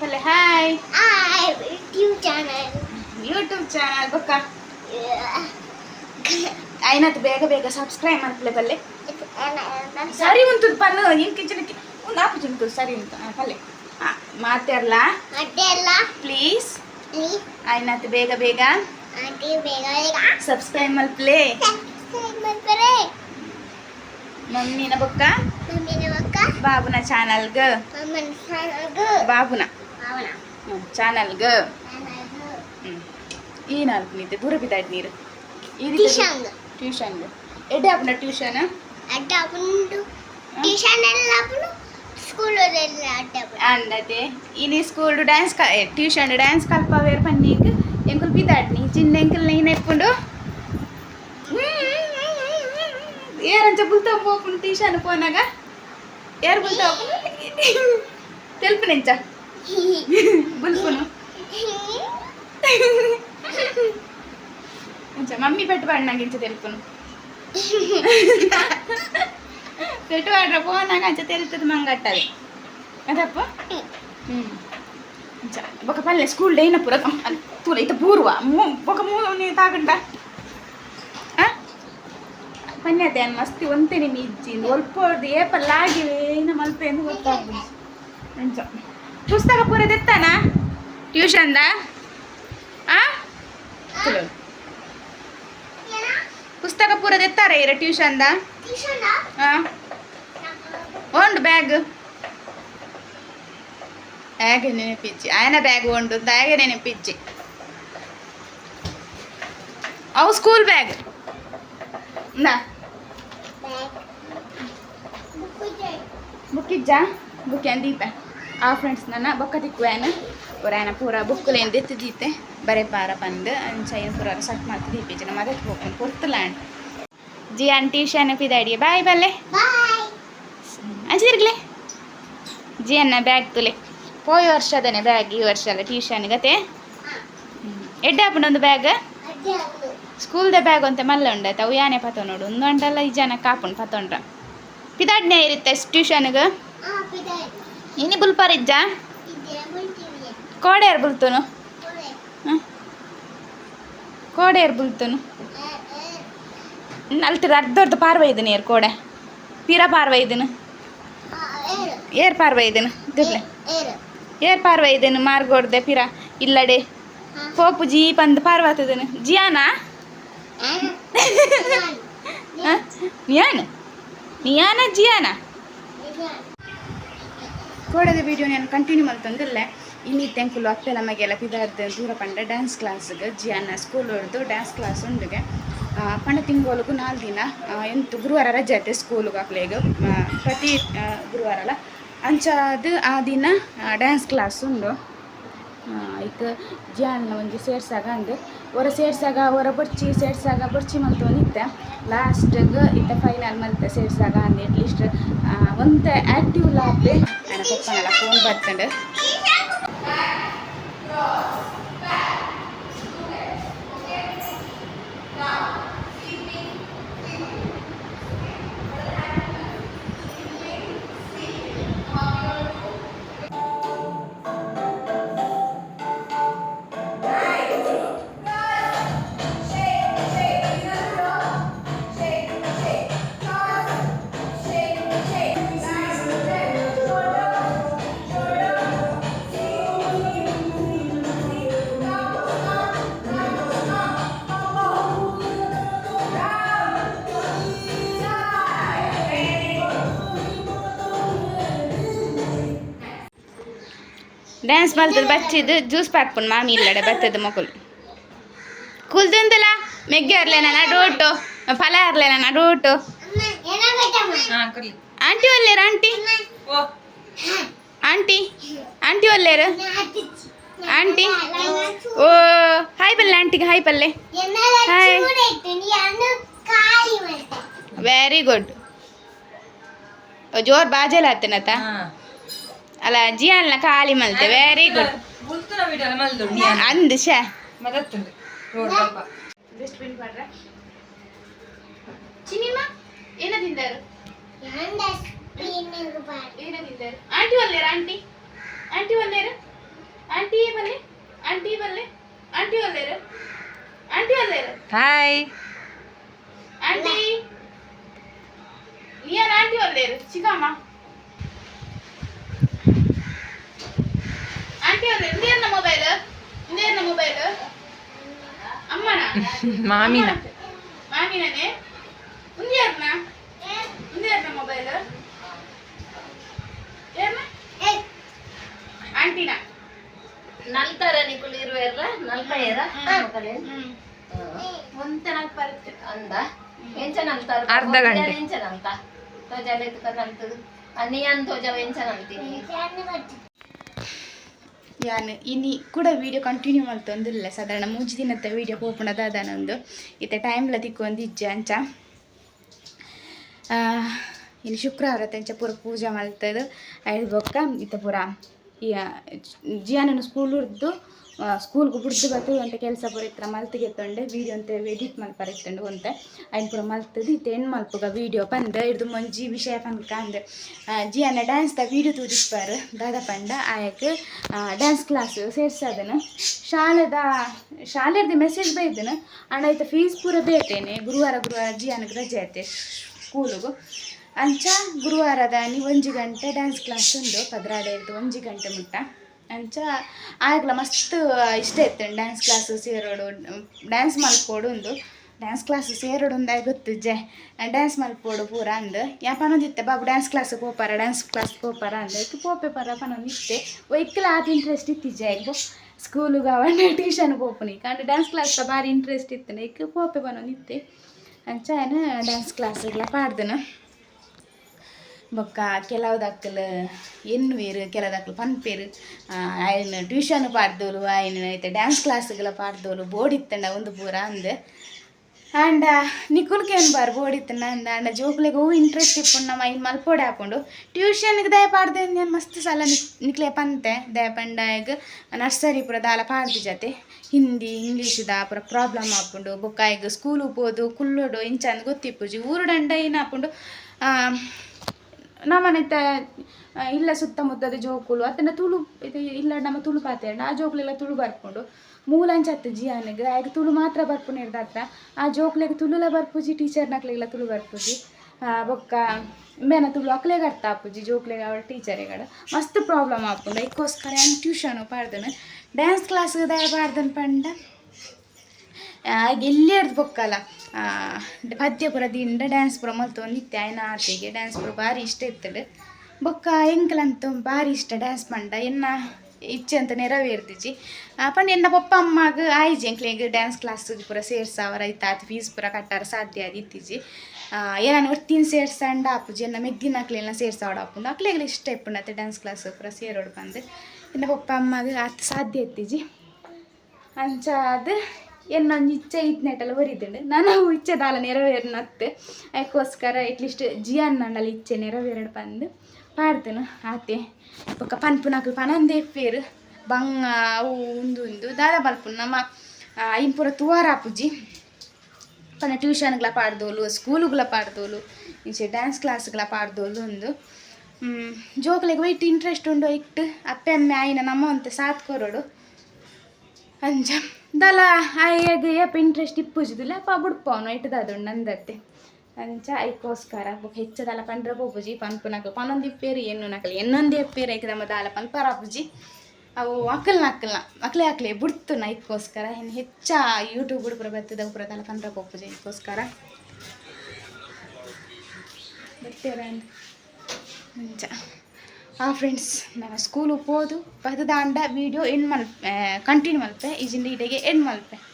ಪಲ್ಲೆ hi I YouTube channel. YouTube channel ಬೊಕ್ಕ ಐನತ್ ಬೇಗ ಬೇಗ ಸಬ್ಸ್ಕ್ರೈಬ್ ಮಾಡ್ಪಲೆ ಪಲ್ಲೆ ಸರಿ ಉಂಟು ಪಲ್ಲು ಇನ್ ಕಿಚನಕ್ಕೆ ಒಂದು ಆಪು ಉಂಟು ಸರಿ ಉಂಟು ಆ, ಪಲ್ಲೆ ಮಾತಾಡ್ಲ ಮತ್ತೆ ಎಲ್ಲ ಪ್ಲೀಸ್ please ಐನತ್ ಬೇಗ ಬೇಗ ಆಂಟಿ ಬೇಗ ಬೇಗ ಸಬ್ಸ್ಕ್ರೈಬ್ ಮಲ್ಪ್ಲೆ ಸಬ್ಸ್ಕ್ರೈಬ್ ಮಾಡ್ತಾರೆ ಮಮ್ಮಿನ ಬೊಕ್ಕ ಮಮ್ಮಿನ ಮಕ್ಕ ಬಾಬುನ ಚಾನಲ್ಗ ಮಮ್ಮನ ಚಾನಲ್ಗು ಬಾಬುನ ಅವನ ಚಾನಲ್ಗ ಚಾನಲ್ಗು ಈ ನಾಲ್ಕು ನಿಂತೆ ದೂರ ಬಿದ್ದಾಡ್ ನೀರು. ಟ್ಯೂಷನ್ ಟ್ಯೂಷನ್ ಎಡ್ಡೆ ಆಪುನ ಟ್ಯೂಷನ್ ಅಡ್ಡ ಅಪ್ಪುಂಡು ಟ್ಯೂಷನ್ ಎಲ್ಲ ಅಪ್ಪನು ಸ್ಕೂಲಲ್ಲೆಲ್ಲ ಅಡ್ಡ ಅಪ್ಪುಂಡು. ಅಂದತೆ. ಇನಿ ಸ್ಕೂಲ್ ಡ್ಯಾನ್ಸ್ ಟ್ಯೂಷನ್ ಡ್ಯಾನ್ಸ್ ಕಲ್ಪವೇರ್ ಪನ್ನೀಕ್ ಎಂಕುಲ್ ಬಿದ್ದಾಡ್ನಿ ಚಿನ್ನ ಎಂಕಲ್ ನೀನ್ ಎಪ್ಪುಂಡು ಏರಂಚ ಬುಲ್ತಾ ಹೋಗ್ಕೊಂಡು ಟ್ಯೂಷನ್ ಪೋನಾಗ ಯಾರು ಬುಲ್ತಾ ತೆಲ್ಪನೆಂಚ ಬುಲ್ಪುನು ಅಂಚ ಮಮ್ಮಿ ಪೆಟ್ಟು ಬಣ್ಣಗಿಂಚ ತೆಲ್ಪುನು ಪೆಟ್ಟು ಬಾಡ್ರ ಪೋನಾಗ ಅಂಚ ತೆಲ್ತದ ಮಂಗಟ್ಟದೆ ಅದಪ್ಪ ಹ್ಞೂ ಅಂಚ ಬೊಕ ಪಲ್ಲೆ ಸ್ಕೂಲ್ ಡೇನ ಪುರ ತೂರ ಇತ್ತ ಪೂರ್ವ ಮೂ- ಬೊಕ ಮೂ ನೀ ತಾಗಂಡ ಪನ್ಯತೆ ಅನ್ ಮಸ್ತಿ ಒಂತೆ ನಿಮ್ಮ ಇಜ್ಜಿ ಒಲ್ಪೋದು ಏಪಲ್ಲಾಗಿವೆ ಇನ್ನು ಮಲ್ಪೆ ಎಂದು ಗೊತ್ತಾಗ್ಬೋದು ಅಂಚ ಪುಸ್ತಕ ಪೂರ ಆ? ಟ್ಯೂಷನ್ದ ಪುಸ್ತಕ ಪೂರ ತೆತ್ತಾರ ಇರ ಟ್ಯೂಷನ್ದ ಉಂಡು ಬ್ಯಾಗ್. ಹೇಗೆ ನೆನಪಿಜ್ಜಿ ಆಯನ ಬ್ಯಾಗ್ ಉಂಡು ಹೇಗೆ ನೆನಪಿಜ್ಜಿ ಅವು ಸ್ಕೂಲ್ ಬ್ಯಾಗ್ ನಾ? ಬುಕ್ಕಿಜ್ಜ ಬುಕ್ ದೀಪ ಆ ಫ್ರೆಂಡ್ಸ್ ನನ್ನ ಬೊಕ್ಕ ತಿಕ್ವೇನ ಒರಾಯನ ಪೂರ ಬುಕ್ಕುಲೇನು ದೆತ್ತು ದೀತೆ ಬರೇ ಪಾರ ಬಂದು ಅಂಚೈನ ಪೂರ ಸಟ್ ಮಾತು ದೀಪಿಜಿನ ಮದಕ್ಕೆ ಹೋಗ್ಕೊಂಡು ಕೊಡ್ತಲಾಂಡ್ ಜಿ ಆಂಟಿ ಟ್ಯೂಷನ್ ಪಿದಾಡಿ ಬಾಯ್ ಬಲ್ಲೆ ಅಂಚಿರ್ಗ್ಲೆ ಅಂಚಿದಿರ್ಗ್ಲೆ. ಜಿ ಅನ್ನ ಬ್ಯಾಗ್ ತುಲೆ. ಪೋಯ ವರ್ಷದನೆ ಬ್ಯಾಗ್ ಈ ವರ್ಷ ಅಲ್ಲ ಟ್ಯೂಷನ್ ಗತೆ. ಎಡ್ಡೆ ಹಾಪುಂಡು ಒಂದು ಬ್ಯಾಗ್. ಸ್ಕೂಲ್ ದ ಸ್ಕೂಲ್ದ ಬ್ಯಾಗ್ ಅಂತ ಮಲ್ಲ ಉಂಡಾಯ್ತ ಅವು ಯಾನೆ ಪತೊಂಡು ಒಂದು ಗಂಟೆಲ್ಲ ಈ ಜನ ಕಾಪುಂಡು ಪತೊಂಡ್ರ. ಪಿದಾಡ್ನೆ ಇರುತ್ತೆ ಟ್ಯೂಷನ್ಗೆ. ಇನಿ ಬುಲ್ಪಾರ್ ಇಜ್ಜ ಕೋಡೆ ಬುಲ್ತುನು? ಕೋಡೆಯರ್ ಬುಲ್ತನು ಕೋಡೆಯರ್ ಬುಲ್ತನು? ನಲ್ತಿರ ಅರ್ಧ ಅರ್ಧ ಪಾರ್ವ ಇದೀನಿ ಏರ್ ಕೋಡೆ. ಪೀರ ಪಾರ್ವ ಇದೀನಿ. ಏರ್ ಪಾರ್ವ ಇದೀನಿ. ದಿಪ್ಲೆ ಏರ್ ಪಾರ್ವ ಇದೀನಿ ಮಾರ್ಗೋಡ್ದೆ ಪಿರ. ಇಲ್ಲಡೆ. ಪೋಪು ಜೀ ಪಂದ್ ಪಾರ್ವತದನು ಜಿಯಾನಾ? ನಿಯಾನ? ನಿಯಾನ ಜಿಯಾನ? ಕೋಡದ ವಿಡಿಯೋ ನಾನು ಕಂಟಿನ್ಯೂ ಮಾಡ್ತಂದಿಲ್ಲ ಇಲ್ಲಿ ತೆಂಕುಲು ಅಪ್ಪೆ ನಮಗೆಲ್ಲ ಪಿದಾರ್ದ ದೂರ ಪಂಡ ಡ್ಯಾನ್ಸ್ ಕ್ಲಾಸ್ಗೆ ಜಿಯಾನ ಸ್ಕೂಲ್ ಹೊಡೆದು ಡ್ಯಾನ್ಸ್ ಕ್ಲಾಸ್ ಉಂಡುಗೆ. ಪಂಡ ತಿಂಗೋಲಗು ನಾಲ್ಕು ದಿನ ಎಂಟು ಗುರುವಾರ ರಜೆ ಐತೆ ಸ್ಕೂಲ್ಗೆ ಹಾಕ್ಲೇಗ ಪ್ರತಿ ಗುರುವಾರಲ ಗುರುವಾರ ಅಲ್ಲ, ಅಂಚಾದ ಆ ದಿನ ಡ್ಯಾನ್ಸ್ ಕ್ಲಾಸ್ ಉಂಡು. ಐಕ್ ಜಿಯಾನ ಒಂಜಿ ಸೇರ್ಸಾಗ ಅಂದು. ಹೊರ ಸೇರ್ಸಾಗ ಹೊರ ಬರ್ಚಿ, ಸೇರ್ಸಾಗ ಬರ್ಚಿ ಮಲ್ತು ನಿತ್ತೆ ಲಾಸ್ಟ್ಗೆ ಇತ್ತ ಫೈನಲ್ ಮಲ್ತೆ ಸೇರ್ಸಾಗ ಅಂದು ಅಟ್ಲೀಸ್ಟ್ ಒಂದು ಆ್ಯಕ್ಟಿವ್ ಲಾಪೆ ನಾನು ಕೊಪ್ಪನಲ್ಲ ಫೋನ್ ಬರ್ತಂಡು ಡ್ಯಾನ್ಸ್ ಬಲ್ತದ ಬಚ್ಚಿದ್ದು ಜ್ಯೂಸ್ ಪಾಕ್ಪುನ್ ಮಾಮಿ ಇಲ್ಲಡೆ ಬತ್ತದ ಮಕ್ಕಳು ಕುಲ್ದಿಂದಲ್ಲ ಮೆಗ್ಗೆ ಇರ್ಲೇನ ನಡೋಟು ಫಲ ಇರ್ಲೇನ ನಡೋಟು ಆಂಟಿ ಒಲ್ಲೇರ ಆಂಟಿ ಆಂಟಿ ಆಂಟಿ ಒಲ್ಲೇರು? ಆಂಟಿ ಓ ಹಾಯ್ ಪಲ್ಲೆ ಆಂಟಿಗೆ ಹಾಯ್ ಪಲ್ಲೆ. ಹಾಯ್. ವೆರಿ ಗುಡ್ ಜೋರ್ ಬಾಜೆಲ್ಲ ಹತ್ತನತ ಅಲ್ಲ ಜಿಯಾಲ್ನ ಖಾಲಿ ಮಲ್ತೆ ವೆರಿ ಗುಡ್ ಅಂದು ಶಾ ಏನ ತಿಂದರು ಆಂಟಿ ಒಲ್ಲೇರ ಆಂಟಿ ಆಂಟಿ ಒಲ್ಲೇರ ಆಂಟಿ ಬಲ್ಲೆ ಆಂಟಿ ಬಲ್ಲೆ ಆಂಟಿ ಒಲ್ಲೇರ ಆಂಟಿ ಒಲ್ಲೇರ ಹಾಯ್ ಆಂಟಿ ನಿಯರ್ ಆಂಟಿ ಒಲ್ಲೇರು ಚಿಕ್ಕಮ್ಮ ಅಮ್ಮನ ಮಾಮಿನ ಮಾಮಿನನೆ ಉಂದೇರ್ನ ಉಂದೇರ್ನ ಮೊಬೈಲ್ ಏರ್ನ ಆಂಟಿನ ನಲ್ತಾರ ನಿಕುಲು ಇರುವೆರ್ಲ ನಲ್ಪ ಏರ ಮಕ್ಕಳೇ ಹ್ಮ್ ಒಂತ ನಾಲ್ಕು ಬರುತ್ತೆ ಅಂದ ಎಂಚ ನಲ್ತಾರ ಅರ್ಧ ಗಂಟೆ. ಎಂಚ ನಲ್ತ ತೋಜಾಲ ಎತ್ಕ ನಲ್ತದು ಅನ್ನಿಯನ್ ತೋಜಾವ ಎಂಚ ನಲ್ತೀನಿ ಯಾನ್ ಇನಿ ಕೂಡ ವಿಡಿಯೋ ಕಂಟಿನ್ಯೂ ಮಾಡ್ತೊಂದಿಲ್ಲ ಸಾಧಾರಣ ಮೂಜಿ ದಿನದ ವಿಡಿಯೋ ಪೋಪುಣದ ಅದಾನೊಂದು ಇತ್ತೆ ಟೈಮ್ಲ ತಿಕ್ಕೊಂದು ಇಜ್ಜೆ ಅಂಚ ಇನ್ನು ಶುಕ್ರವಾರ ತಂಚ ಪೂರ ಪೂಜೆ ಮಲ್ತದು ಐದು ಬೊಕ್ಕ ಇತ್ತ ಪೂರ ಈ ಜಿಯಾನನು ಸ್ಕೂಲ್ ಉರ್ದು ಸ್ಕೂಲ್ಗೆ ಬಿಡ್ದು ಬರ್ತದೆ ಅಂತ ಕೆಲಸ ಬರೀತ್ರ ಮಲ್ತಿಗೆ ಎತ್ತೊಂಡೆ ವೀಡಿಯೋ ಅಂತ ಎಡಿಟ್ ಮಲ್ ಇತ್ತಂಡು ಅಂತ ಐನ್ ಪೂರ ಮಲ್ತದು, ಇತ್ತು ಹೆಣ್ಣು ಮಲ್ಪುಗ ವೀಡಿಯೋ ಪಂದ ಇದು ಮಂಜಿ ವಿಷಯ ಪಂದಕಂದ್ ಜಿಯಾನ ಡ್ಯಾನ್ಸ್ ಡ್ಯಾನ್ಸ್ದ ವೀಡಿಯೋ ತೂದಿಸ್ಪಾರು ದಾದ ಪಂಡ, ಆಯಕ್ ಡ್ಯಾನ್ಸ್ ಕ್ಲಾಸ್ ಸೇರ್ಸದನು. ಶಾಲೆದ ಶಾಲೆದ ಮೆಸೇಜ್ ಬೈದನ, ಅಣ್ಣ ಆಯ್ತು ಫೀಸ್ ಪೂರ ಬೇಟೇನೆ ಗುರುವಾರ ಗುರುವಾರ ಜಿ ಅನ್ನಕ್ಕೆ ರಜೆ ಐತೆ ಸ್ಕೂಲಿಗೂ ಅಂಚ, ಗುರುವಾರದ ನೀ ಒಂಜಿ ಗಂಟೆ ಡ್ಯಾನ್ಸ್ ಕ್ಲಾಸ್ ಒಂದು ಪದ್ರಾಡೆ ಇರ್ದು ಒಂಜಿ ಗಂಟೆ ಮುಟ್ಟ. ಅಂಚ ಆಗ್ಲ ಮಸ್ತ್ ಇಷ್ಟ ಇತ್ತು ಡ್ಯಾನ್ಸ್ ಕ್ಲಾಸ್ ಸೇರೋಡು ಡ್ಯಾನ್ಸ್ ಮಲ್ಪೋಡು ಉಂದು ಡ್ಯಾನ್ಸ್ ಕ್ಲಾಸ್ ಸೇರೋಡು ಗೊತ್ತು ಜೆ. ಡ್ಯಾನ್ಸ್ ಮಲ್ಪೋಡು ಪೂರ ಅಂದು. ಯಾ ಪನೊಂದಿತ್ತೆ ಬಾಬು ಡ್ಯಾನ್ಸ್ ಕ್ಲಾಸ್ ಪೋಪಾರ ಡ್ಯಾನ್ಸ್ ಕ್ಲಾಸ್ ಪೋಪಾರ ಅಂದ. ಇತ್ತು ಪೋಪೆ ಪರ ಪನೊಂದಿತ್ತೆ ಒಯ್ಕಲ ಆದ ಇಂಟ್ರೆಸ್ಟ್ ಇತ್ತಿಜ್ಜೆ ಈಗ ಸ್ಕೂಲಿಗೆ ಅವಣ್ಣ ಟ್ಯೂಷನ್ ಪೋಪುನಿ ಕಂಡು ಡ್ಯಾನ್ಸ್ ಕ್ಲಾಸ್ ಭಾರಿ ಇಂಟ್ರೆಸ್ಟ್ ಇತ್ತು. ಈಗ ಪೋಪೆ ಪನೊಂದಿತ್ತೆ ಅಂಚ ಡ್ಯಾನ್ಸ್ ಕ್ಲಾಸ್ಗೆಲ್ಲ ಪಾಡ್ದನು. ಬೊಕ್ಕ ಕೆಲವು ದಕ್ಕಲು ಎನ್ನು ಬೇರು ಕೆಲವು ದಕ್ಕಲು ಪನ್ಪೇರು ಆಯ್ನ ಟ್ಯೂಷನ್ ಪಾಡ್ದೋಲು ಆಯ್ನ ಐತೆ ಡ್ಯಾನ್ಸ್ ಕ್ಲಾಸ್ಗಳ ಪಾಡ್ದೋಲು ಇತ್ತಂಡ ಒಂದು ಪೂರ ಅಂದ. ಆಂಡ ನಿಕುಲ್ಗೆ ಏನು ಬಾರ್ ಬೋರ್ಡ್ ಇತ್ತಂಡ ಅಂದ. ಆಂಡ ಜೋಕ್ಲೆಗೆ ಹೂ ಇಂಟ್ರೆಸ್ಟ್ ಇಪ್ಪುಂಡು ನಮ್ಮ ಐನ್ ಮಲ್ಪೋಡೆ ಹಾಕೊಂಡು ಟ್ಯೂಷನ್ಗೆ ದಯ ಪಾಡ್ದೆ ನಾನು ಮಸ್ತ್ ಸಲ ನಿಕ್, ನಿಕ್ಲೆ ಪಂತೆ, ದಯ ಪಂಡಾಗ ನರ್ಸರಿ ಪುರ ದಾಲ ಪಾಡ್ದು ಜತೆ. ಹಿಂದಿ ಇಂಗ್ಲೀಷ್ದ ಪುರ ಪ್ರಾಬ್ಲಮ್ ಹಾಕೊಂಡು ಬೊಕ್ಕ ಈಗ ಸ್ಕೂಲ್ ಹೋದು ಕುಲ್ಲೋಡು ಇಂಚಂದು ಗೊತ್ತಿಪ್ಪುಜಿ. ಊರು ದಂಡ ಏನು ಹಾಕೊಂಡು ನಮ್ಮನೆತ್ತ ಇಲ್ಲ ಸುತ್ತಮುತ್ತದ ಜೋಕುಲು ಅತ್ತನ ತುಳು, ಇದು ಇಲ್ಲ ನಮ್ಮ ತುಳು ಪಾತೆ ಆ ಜೋಕ್ಲೆಲ್ಲ ತುಳು ಬರ್ಕೊಂಡು ಮೂಲಂಚತ್ತು ಜಿಯಾನಿಗೆ ಆಗ ತುಳು ಮಾತ್ರ ಬರ್ಪುನ ಹತ್ರ ಆ ಜೋಕ್ಲೆಗೆ ತುಳುಲ ಬರ್ಪುಜಿ ಟೀಚರ್ ನಕ್ಲೆಲ್ಲ ತುಳು ಬರ್ಪುಜಿ ಬೊಕ್ಕ ಮೇನ ತುಳು ಅಕ್ಲೆಗೆ ಅರ್ಥ ಆಪುಜಿ, ಜೋಕ್ಲೆಗೆ ಅವಳ ಟೀಚರಿಗಡ ಮಸ್ತ್ ಪ್ರಾಬ್ಲಮ್ ಆಪುಂಡು ಅದಕ್ಕೋಸ್ಕರ ಏನು ಟ್ಯೂಷನ್ ಪಾಡ್ದನು ಡ್ಯಾನ್ಸ್ ಕ್ಲಾಸ್ ದಯ ಪಂಡ? ಆಗ ಎಲ್ಲಿ ಹಿಡ್ದು ಬೊಕ್ಕಲ್ಲ ಪದ್ಯ ಪುರ ದಿಂಡ ಡ್ಯಾನ್ಸ್ ಪುರ ಮಲ್ತೊಂದಿತ್ತೆ ಆಯ್ನ ಆರ್ತಿಗೆ ಡ್ಯಾನ್ಸ್ ಪುರ ಭಾರಿ ಇಷ್ಟ ಇರ್ತದೆ ಬೊಕ್ಕ ಎಂಕಲಂತ ಭಾರಿ ಇಷ್ಟ ಡ್ಯಾನ್ಸ್ ಪಂಡ. ಎನ್ನ ಇಚ್ಛೆ ಅಂತ ನೆರವೇರ್ತಿಜಿ ಪಂಡ ಎನ್ನ ಪಪ್ಪ ಅಮ್ಮಗ ಆಯ್ಜಿ ಎಂಕ್ಲೆಗ್ ಡ್ಯಾನ್ಸ್ ಕ್ಲಾಸ್ ಪೂರ ಸೇರ್ಸಾವರ ಐತಾತ್ ಫೀಸ್ ಪೂರ ಕಟ್ಟಾರ ಸಾಧ್ಯ ಅದು ಇತ್ತೀಜಿ. ಏನಾನು ಸೇರ್ಸ ಸೇರ್ಸಂಡ ಆಪುಜಿ, ಎನ್ನ ಮೆಗ್ದಿನ ಅಕ್ಲೆಲ್ಲ ಆಪುಂಡು. ಅಕ್ಲೆಗಳು ಇಷ್ಟ ಇಪ್ಪುಂಡು ಡ್ಯಾನ್ಸ್ ಕ್ಲಾಸ್ ಪೂರ ಸೇರೋಡು ಬಂದು. ಎನ್ನ ಪಪ್ಪ ಅಮ್ಮಗ ಆತ್ ಸಾಧ್ಯ ಇತ್ತೀಜಿ. ಅಂಚ ಅದು ನನ್ನ ಇಚ್ಛೆ ಇದ್ನೆಟಲ್ಲ ಬರೀತುಂಡು ನಾನು ಇಚ್ಛೆ ದಾಲ ನೆರವೇರ್ನತ್ತೆ. ಅದಕ್ಕೋಸ್ಕರ ಅಟ್ಲೀಸ್ಟ್ ಜಿಯನ್ ನಂಡಲ ಇಚ್ಛೆ ನೆರವೇರಡು ಬಂದು ಪಾಡ್ತೇನೆ. ಆತೆ ಬೊಕ್ಕ ಪನ್ಪುನಕ್ಲು ಪನಂದೇ ಪೇರು, ಬಂಗ, ಅವು, ಉಂದು ಉಂದು, ದಾದ ಬಲ್ಪುನ್ ನಮ್ಮ ಐನ್ ಪೂರ ತುವಾರ ಪೂಜಿ. ಪನ್ನ ಟ್ಯೂಷನ್ಗಳ ಪಾಡ್ದೋಲು ಸ್ಕೂಲುಗಳ ಪಾಡ್ದೋಲು ಇಂಚೆ ಡ್ಯಾನ್ಸ್ ಕ್ಲಾಸ್ಗಳ ಪಾಡ್ದೋಲು ಒಂದು ಜೋಕ್ಲೆಗೆ ವೈಟ್ ಇಂಟ್ರೆಸ್ಟ್ ಉಂಡು ಇಟ್ಟು ಅಪ್ಪೆ, ಅಮ್ಮೆ, ಆಯ್ನ ನಮ್ಮ ಅಂತ ಸಾತ್ ಕೊರೋಡು ಅಂಚ ದಲ ಆಯ್ಯಾಗ ಏಪ ಇಂಟ್ರೆಸ್ಟ್ ಇಪ್ಪುಜಿದಿಲ್ಲ, ಅಪ್ಪ ಬುಡ್ಪವನು ಇಟ್ಟದದು ನಂದತ್ತೆ. ಅಂಚ ಐಕೋಸ್ಕರ ಹೆಚ್ಚ ಹೆಚ್ಚದಲ ಪಂಡ್ರ ಪೋಪುಜಿ ಪನ್ಪುನಕ ಪನೊಂದು ಇಪ್ಪೇರು ಎನ್ನು ನಕಲಿ ಎನ್ನೊಂದು ಎಪ್ಪೇರು ಐಕ ನಮ್ಮ ದಾಲ ಪನ್ ಪರಾಪುಜಿ ಅವು ಅಕ್ಕಲ್ನ ಅಕ್ಕಲ್ನ ಅಕ್ಲೆ ಅಕ್ಲೆ ಬಿಡ್ತು ನಾ ಐಕೋಸ್ಕರ ಇನ್ನು ಹೆಚ್ಚ ಯೂಟ್ಯೂಬ್ ಹುಡುಗರು ಬರ್ತದೆ ಪುರ ತಲೆ ಪಂಡ್ರ ಪೋಪುಜಿ ಐಕೋಸ್ಕರ. ಬರ್ತೇವೆ ಅಂಚ. ಆ ಫ್ರೆಂಡ್ಸ್ ನಾನು ಸ್ಕೂಲ್ ಹೋದು ಪದದಾಂಡ ವೀಡಿಯೋ ಎಂಡ್ ಮಲ್ಪೆ ಕಂಟಿನ್ಯೂ ಮಲ್ಪೆ. ಈಜಿಂದ ಇಡೆಗೆ ಎಂಡ್ ಮಲ್ಪೆ.